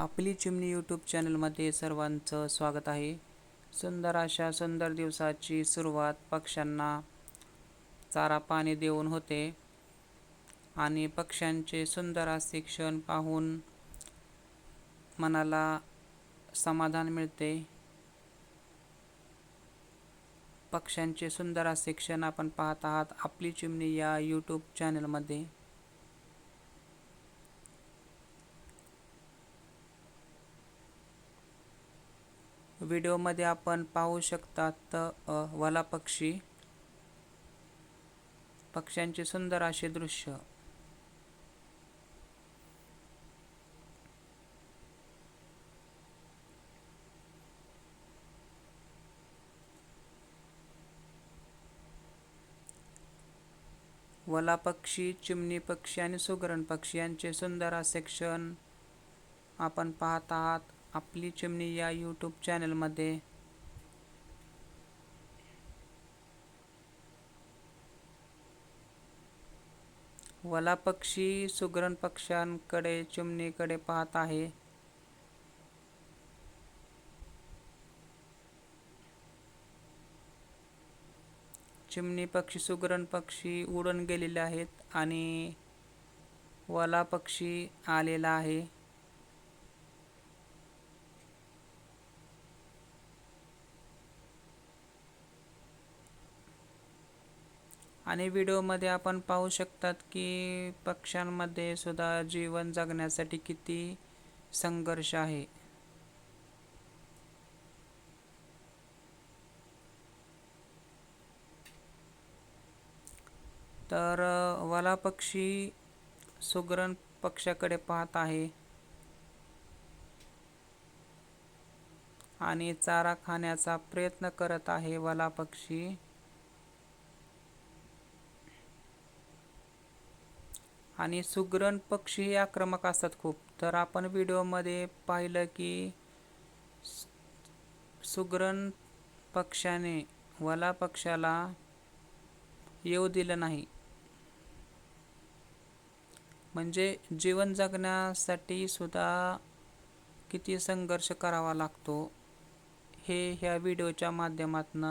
आपली चिमणी यूट्यूब चॅनलमध्ये सर्वांचं स्वागत आहे. सुंदर अशा सुंदर दिवसाची सुरुवात पक्ष्यांना चारा पाणी देऊन होते आणि पक्ष्यांचे सुंदर असे क्षण पाहून मनाला समाधान मिळते. पक्ष्यांचे सुंदर असे क्षण आपण पाहत आहात आपली चिमणी या यूट्यूब चॅनलमध्ये व्हिडिओमध्ये आपण पाहू शकतात अ, वाला पक्षी. पक्ष्यांचे सुंदर असे दृश्य. वला पक्षी चिमणी पक्षी आणि सुगरण पक्षी यांचे सुंदर असे क्षण आपण पाहत आहात. आपली चिमणी या यूट्यूब चॅनलमध्ये वला पक्षी सुगरण पक्ष्यांकडे चिमणीकडे पाहत आहे. चिमणी पक्षी सुगरण पक्षी उडून गेलेले आहेत आणि वला पक्षी आलेला आहे. आणि व्हिडिओमध्ये आपण पाहू शकतात की पक्ष्यांमध्ये सुद्धा जीवन जगण्यासाठी किती संघर्ष आहे. तर वला वाला पक्षी सुगरण पक्षाकडे पाहत आहे. आणि चारा खाण्याचा प्रयत्न करत आहे वाला पक्षी. आणि सुगरण पक्षी हे आक्रमक असतात खूप. तर आपण व्हिडिओमध्ये पाहिलं की सुग्रण सुगरण पक्षाने वला पक्षाला येऊ दिलं नाही. म्हणजे जीवन जगण्यासाठी सुद्धा किती संघर्ष करावा लागतो हे ह्या व्हिडिओच्या माध्यमातून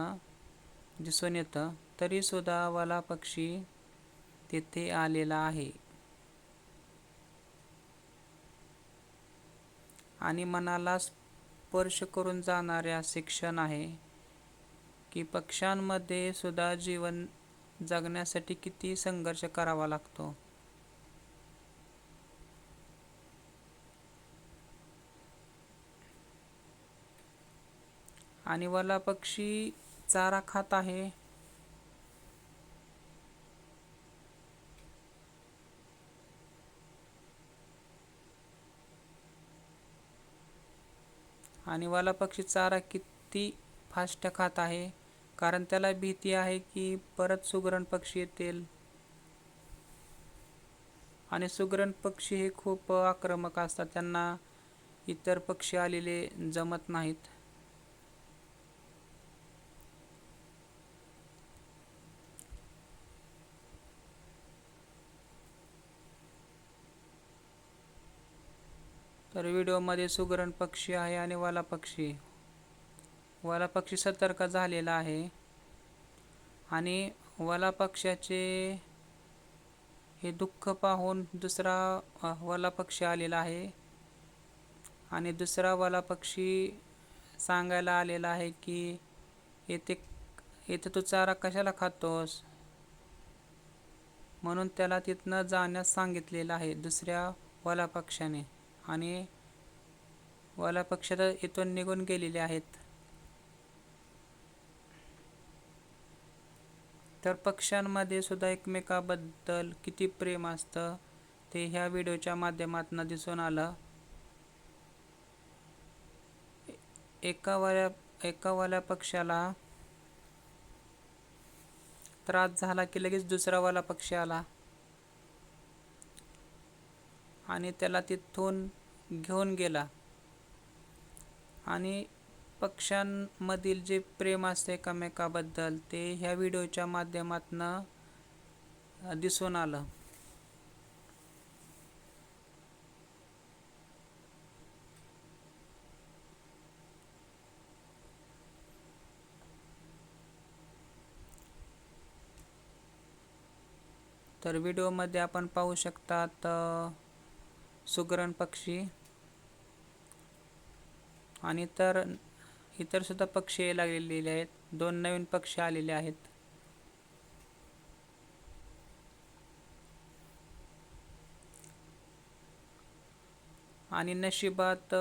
दिसून येतं. तरीसुद्धा वाला पक्षी तिथे आलेला आहे. आणि मनाला स्पर्श करून जाणारे शिक्षण आहे की पक्ष्यांमध्ये सुद्धा जीवन जगण्यासाठी किती संघर्ष करावा लागतो. आणि वला पक्षी चारा खात आहे. आणि वाला पक्षी चारा किती फास्ट खात आहे? कारण त्याला भीती आहे की परत सुगरण पक्षी येतील. आणि सुगरण पक्षी हे खूप आक्रमक असतात. त्यांना इतर पक्षी आलेले जमत नाहीत. तर व्हिडिओमध्ये सुगरण पक्षी आहे आणि वाला पक्षी. वाला पक्षी सतर्क झालेला आहे. आणि वाला पक्षाचे हे दुःख पाहून दुसरा वाला पक्षी आलेला आहे. आणि दुसरा वाला पक्षी सांगायला आलेला आहे की येथे येथे तू चारा कशाला खातोस? म्हणून त्याला तिथनं जाण्यास सांगितलेलं आहे दुसऱ्या वाला पक्षाने आणि वाला पक्ष तर इथून निघून गेलेले आहेत. तर पक्ष्यांमध्ये सुद्धा एकमेकाबद्दल किती प्रेम असतं ते ह्या व्हिडिओच्या माध्यमातून दिसून आलं. एकावाल्या एका वाल्या पक्ष्याला त्रास झाला की लगेच दुसरावाला पक्षी आला. आणि त्याला तिथून घेऊन गेला. आणि पक्षांमधील जे प्रेम असते एकमेकाबद्दल ते ह्या व्हिडिओच्या माध्यमातनं दिसून आलं. तर व्हिडिओमध्ये आपण पाहू शकतात सुगरण पक्षी. आणि इतर इतर सुद्धा पक्षी यायला लागलेले आहेत. दोन नवीन पक्षी आलेले आहेत. आणि नशिबात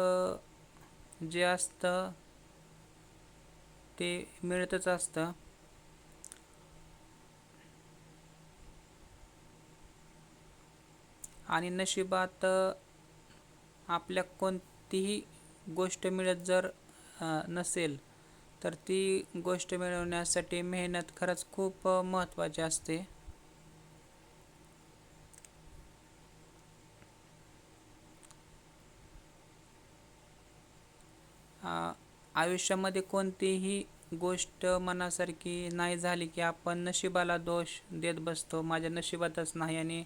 जे असतं ते मिळतच असतं. आणि नशिबात आपल्या कोणतीही गोष्ट मिळत जर नसेल तर ती गोष्ट मिळवण्यासाठी मेहनत खरंच खूप महत्त्वाची असते. आयुष्यामध्ये कोणतीही गोष्ट मनासारखी नाही झाली की आपण नशिबाला दोष देत बसतो. माझ्या नशिबातच नाही आणि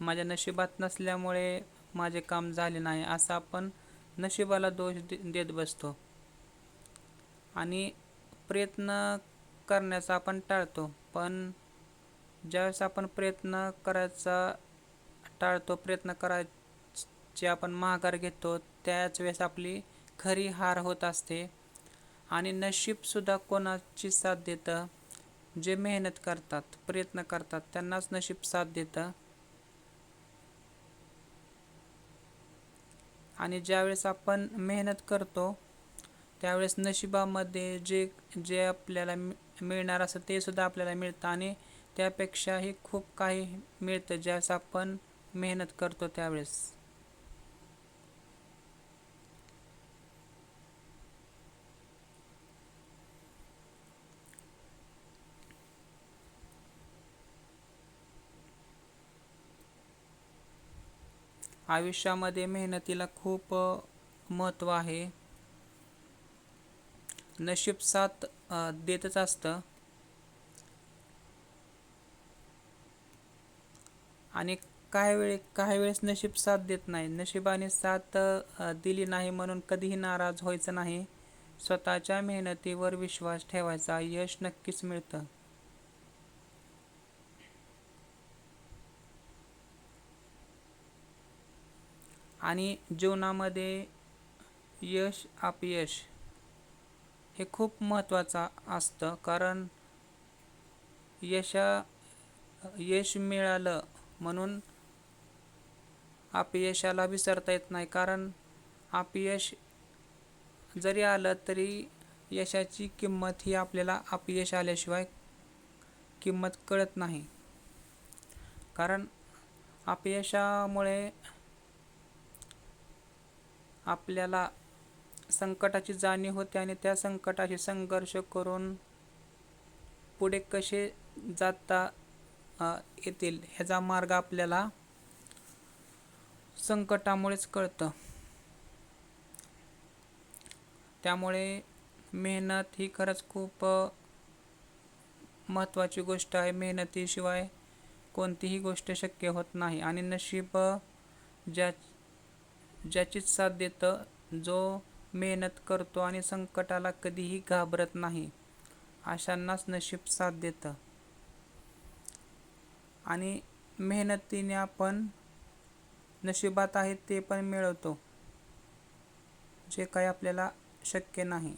माझ्या नशिबात नसल्यामुळे माझे काम झाले नाही असं आपण नशिबाला दोष दे देत बसतो. आणि प्रयत्न करण्याचा आपण टाळतो पण ज्यावेळेस आपण प्रयत्न करायचा टाळतो प्रयत्न करायचे आपण माघार घेतो त्याच वेळेस आपली खरी हार होत असते. आणि नशीबसुद्धा कोणाची साथ देतं? जे मेहनत करतात प्रयत्न करतात त्यांनाच नशीब साथ देतं. आणि ज्यावेळेस आपण मेहनत करतो त्यावेळेस नशिबामध्ये जे जे आपल्याला मिळणार असं ते सुद्धा आपल्याला मिळतं आणि त्यापेक्षाही खूप काही मिळतं ज्यावेळेस आपण मेहनत करतो त्यावेळेस. आयुष्यामध्ये मेहनतीला खूप महत्त्व आहे. नशीब साथ देतच असतं. आणि काही वेळे काही वेळेस नशीब साथ देत नाही. नशिबाने साथ दिली नाही म्हणून कधीही नाराज व्हायचं नाही. स्वतःच्या मेहनतीवर विश्वास ठेवायचा. यश नक्कीच मिळतं. आणि जीवनामध्ये यश अपयश हे खूप महत्त्वाचं असतं. कारण यशा यश मिळालं म्हणून अपयशाला विसरता येत नाही. कारण अपयश जरी आलं तरी यशाची किंमत ही आपल्याला अपयश आल्याशिवाय किंमत कळत नाही. कारण अपयशामुळे आपल्याला संकटाची जाणीव होते आणि त्या संकटाशी संघर्ष करून पुढे कसे जाता येतील ह्याचा मार्ग आपल्याला संकटामुळेच कळतं. त्यामुळे मेहनत ही खरंच खूप महत्त्वाची गोष्ट आहे. मेहनतीशिवाय कोणतीही गोष्ट शक्य होत नाही. आणि नशीब ज्या ज्याचीच साथ देतं जो मेहनत करतो आणि संकटाला कधीही घाबरत नाही अशांनाच नशीब साथ देतं. आणि मेहनतीने आपण नशिबात आहे ते पण मिळवतो जे काही आपल्याला शक्य नाही.